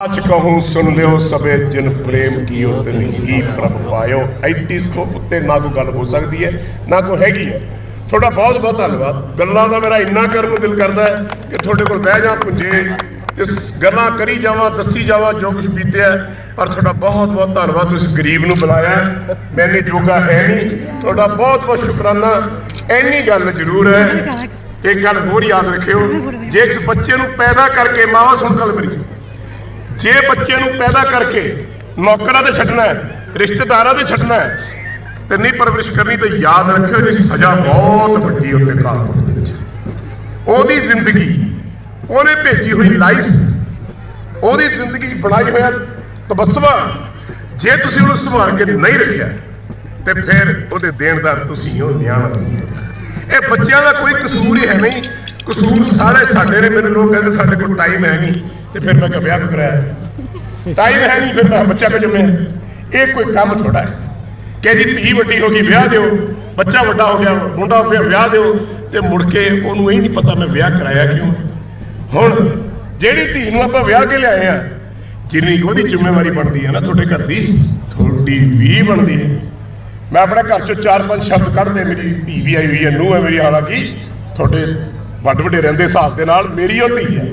ਅਚ ਕਹੂੰ, ਸੁਣ ਲਿਓ ਸਭੇ ਜਿਨ ਪ੍ਰੇਮ ਕੀਓ ਤਿਨ ਹੀ ਪ੍ਰਭ ਪਾਇਓ। ਐਡੀ ਤੋਂ ਉੱਤੇ ਨਾ ਕੋਈ ਗੱਲ ਹੋ ਸਕਦੀ ਹੈ, ਨਾ ਕੋਈ ਹੈਗੀ ਹੈ। ਤੁਹਾਡਾ ਬਹੁਤ ਬਹੁਤ ਧੰਨਵਾਦ। ਗੱਲਾਂ ਦਾ ਮੇਰਾ ਇੰਨਾ ਕਰਨ ਨੂੰ ਦਿਲ ਕਰਦਾ ਹੈ ਕਿ ਤੁਹਾਡੇ ਕੋਲ ਬਹਿ ਜਾ ਪੁੰਜੇ ਤੇ ਗੱਲਾਂ ਕਰੀ ਜਾਵਾਂ, ਦੱਸੀ ਜਾਵਾਂ, ਜੋ ਕੁਝ ਬੀਤਿਆ ਪਰ ਤੁਹਾਡਾ ਬਹੁਤ ਬਹੁਤ ਧੰਨਵਾਦ। ਤੁਸੀਂ ਗਰੀਬ ਨੂੰ ਬੁਲਾਇਆ ਮੈਨੇ ਜੋਗਾ ਹੈ ਨਹੀਂ। ਤੁਹਾਡਾ ਬਹੁਤ ਬਹੁਤ ਸ਼ੁਕਰਾਨਾ। ਇੰਨੀ ਗੱਲ ਜ਼ਰੂਰ ਹੈ ਇੱਕ ਗੱਲ ਹੋਰ ਯਾਦ ਰੱਖਿਓ। ਜੇ ਇਸ ਬੱਚੇ ਨੂੰ ਪੈਦਾ ਕਰਕੇ ਮਾਵਾ ਸੁਣ ਗੱਲ ਮੇਰੀ। ਜੇ ਬੱਚੇ ਨੂੰ ਪੈਦਾ ਕਰਕੇ ਨੌਕਰਾਂ ਤੇ ਛੱਡਣਾ ਹੈ, ਰਿਸ਼ਤੇਦਾਰਾਂ ਤੇ ਛੱਡਣਾ ਹੈ, ਤੇ ਨਹੀਂ ਪਰਵਰਿਸ਼ ਕਰਨੀ, ਤਾਂ ਯਾਦ ਰੱਖਿਓ ਜੀ, ਸਜ਼ਾ ਬਹੁਤ ਵੱਡੀ ਉੱਤੇ ਕਾਲਪੁਰ ਦੇ ਵਿੱਚ। ਉਹਦੀ ਜ਼ਿੰਦਗੀ, ਉਹਨੇ ਭੇਜੀ ਹੋਈ ਲਾਈਫ ਉਹਦੀ ਜ਼ਿੰਦਗੀ 'ਚ ਬਣਾਈ ਹੋਇਆ ਤਬਸਮਾ, ਜੇ ਤੁਸੀਂ ਉਹਨੂੰ ਸੰਭਾਲ ਕੇ ਨਹੀਂ ਰੱਖਿਆ, ਤੇ ਫਿਰ ਉਹਦੇ ਦੇਣਦਾਰ ਤੁਸੀਂ ਹੋ, ਨਿਆਣਾ। ਇਹ ਬੱਚਿਆਂ ਦਾ ਕੋਈ ਕਸੂਰ ਹੀ ਹੈ ਨਹੀਂ ਕਸੂਰ ਸਾਰੇ ਸਾਡੇ ਨੇ, ਮੈਨੂੰ ਲੋਕ ਕਹਿੰਦੇ ਸਾਡੇ ਕੋਲ ਟਾਈਮ ਹੈ ਨਹੀਂ। ਤੇ ਫਿਰ ਮੈਂ ਕਿਹਾ, ਵਿਆਹ ਕਰਾਇਆ ਟਾਈਮ ਹੈ ਨਹੀਂ, ਫਿਰ ਮੈਂ ਬੱਚਾ ਕਿਉਂ ਜੰਮਿਆ ਇਹ ਕੋਈ ਕੰਮ ਥੋੜਾ ਹੈ। ਕਿ ਜੀ ਧੀ ਵੱਡੀ ਹੋ ਗਈ, ਵਿਆਹ ਦਿਓ। ਬੱਚਾ ਵੱਡਾ ਹੋ ਗਿਆ, ਮੁੰਡਾ ਹੋ ਗਿਆ, ਵਿਆਹ ਦਿਓ। ਤੇ ਮੁੜ ਕੇ ਉਹਨੂੰ ਇਹ ਨਹੀਂ ਪਤਾ ਮੈਂ ਵਿਆਹ ਕਰਾਇਆ ਕਿਉਂ। ਹੁਣ ਜਿਹੜੀ ਧੀ ਨੂੰ ਆਪਾਂ ਵਿਆਹ ਕੇ ਲਿਆਏ ਆ, ਜਿੰਨੀ ਉਹਦੀ ਜ਼ਿੰਮੇਵਾਰੀ ਬਣਦੀ ਹੈ ਨਾ ਤੁਹਾਡੇ ਘਰ ਦੀ, ਤੁਹਾਡੀ ਵੀ ਬਣਦੀ ਹੈ। ਮੈਂ ਆਪਣੇ ਘਰ ਚੋਂ ਚਾਰ ਪੰਜ ਸ਼ਬਦ ਕੱਢਦੇ ਮੇਰੀ ਧੀ ਵੀ ਆਈ ਹੋਈ ਹੈ, ਨੂੰਹ ਹੈ ਮੇਰੀ, ਹਾਲਾਂਕਿ ਤੁਹਾਡੇ ਵੱਡ ਵੱਡੇ ਰਹਿੰਦੇ ਹਿਸਾਬ ਦੇ ਨਾਲ ਮੇਰੀ ਉਹ ਧੀ ਹੈ।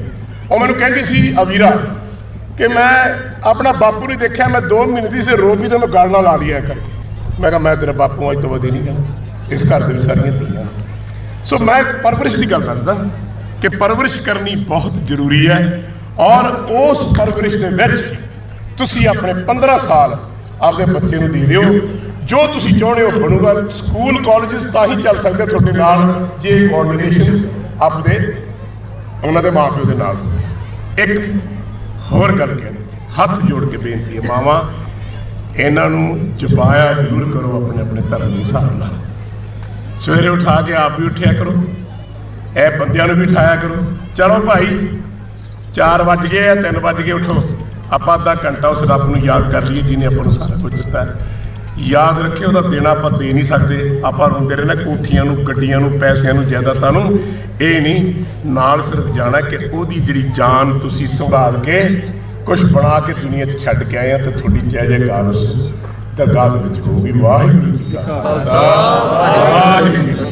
ਉਹ ਮੈਨੂੰ ਕਹਿੰਦੀ ਸੀ, ਅਵੀਰਾ, ਕਿ ਮੈਂ ਆਪਣਾ ਬਾਪੂ ਨਹੀਂ ਦੇਖਿਆ, ਮੈਂ 2 ਮਹੀਨੇ ਦੀ ਸੀ ਰੋ ਵੀ ਤੇ ਮੈਂ ਗਲ ਨਾਲ ਲਾ ਲਿਆ ਕਰਕੇ ਮੈਂ ਕਿਹਾ, ਮੈਂ ਤੇਰਾ ਬਾਪੂ ਅੱਜ ਤੋਂ ਵਧੇ ਨਹੀਂ ਕਹਿਣਾ ਇਸ ਘਰ ਦੇ ਵਿੱਚ ਸਾਰੀਆਂ ਧੀਆਂ ਸੋ ਮੈਂ ਪਰਵਰਿਸ਼ ਦੀ ਗੱਲ ਦੱਸਦਾ, ਕਿ ਪਰਵਰਿਸ਼ ਕਰਨੀ ਬਹੁਤ ਜ਼ਰੂਰੀ ਹੈ ਔਰ ਉਸ ਪਰਵਰਿਸ਼ ਦੇ ਵਿੱਚ ਤੁਸੀਂ ਆਪਣੇ 15 ਸਾਲ ਆਪਦੇ ਬੱਚੇ ਨੂੰ ਦੇ ਦਿਓ। ਜੋ ਤੁਸੀਂ ਚਾਹੁੰਦੇ ਹੋ ਬਣੂਗਾ, ਸਕੂਲ, ਕਾਲਜਸ ਤਾਂ ਹੀ ਚੱਲ ਸਕਦੇ ਤੁਹਾਡੇ ਨਾਲ। ਜੇ ਕੋਆਰਡੀਨੇਸ਼ਨ ਆਪਣੇ ਉਹਨਾਂ ਦੇ ਮਾਪਿਓ ਦੇ ਨਾਲ। ਇੱਕ ਹੋਰ ਗੱਲ ਕਹਿਣੀ। ਹੱਥ ਜੋੜ ਕੇ ਬੇਨਤੀ ਹੈ, ਮਾਵਾ, ਇਹਨਾਂ ਨੂੰ ਜਪਾਇਆ ਜ਼ਰੂਰ ਕਰੋ ਆਪਣੇ ਆਪਣੇ ਧਰਮ ਦੇ ਹਿਸਾਬ ਨਾਲ। ਸਵੇਰੇ ਉਠਾ ਕੇ ਆਪ ਵੀ ਉੱਠਿਆ ਕਰੋ। ਇਹ ਬੰਦਿਆਂ ਨੂੰ ਵੀ ਉਠਾਇਆ ਕਰੋ। ਚਲੋ ਭਾਈ 4 ਵੱਜ ਗਏ ਆ 3 ਵੱਜ ਗਏ, ਉਠੋ। ਆਪਾਂ ਅੱਧਾ ਘੰਟਾ ਉਸ ਰੱਬ ਨੂੰ ਯਾਦ ਕਰ ਲਈਏ, ਜਿਹਨੇ ਆਪਾਂ ਨੂੰ ਸਾਰਾ ਕੁਝ ਦਿੱਤਾ। ਹੈ। ਯਾਦ ਰੱਖਿਓ ਉਹਦਾ ਦੇਣਾ ਆਪਾਂ ਦੇ ਨਹੀਂ ਸਕਦੇ। ਆਪਾਂ ਰੋਂਦੇ ਰਹਿਣਾ ਕੋਠੀਆਂ ਨੂੰ, ਗੱਡੀਆਂ ਨੂੰ, ਪੈਸਿਆਂ ਨੂੰ, ਜਾਇਦਾਦਾਂ ਨੂੰ। ਇਹ ਨਹੀਂ, ਨਾਲ ਸਿਰਫ ਜਾਣਾ ਕਿ ਉਹਦੀ ਜਿਹੜੀ ਜਾਨ ਤੁਸੀਂ ਸੰਭਾਲ ਕੇ ਕੁਝ ਬਣਾ ਕੇ ਦੁਨੀਆ 'ਚ ਛੱਡ ਕੇ ਆਏ ਆ ਤੇ ਤੁਹਾਡੀ ਜੈ ਜੈਕਾਰ ਉਸ ਦਰਗਾਹ ਦੇ ਵਿੱਚ ਹੋਊਗੀ। ਵਾਹਿਗੁਰੂ ਜੀ ਕਾ ਖਾਲਸਾ। ਵਾਹਿਗੁਰੂ ਜੀ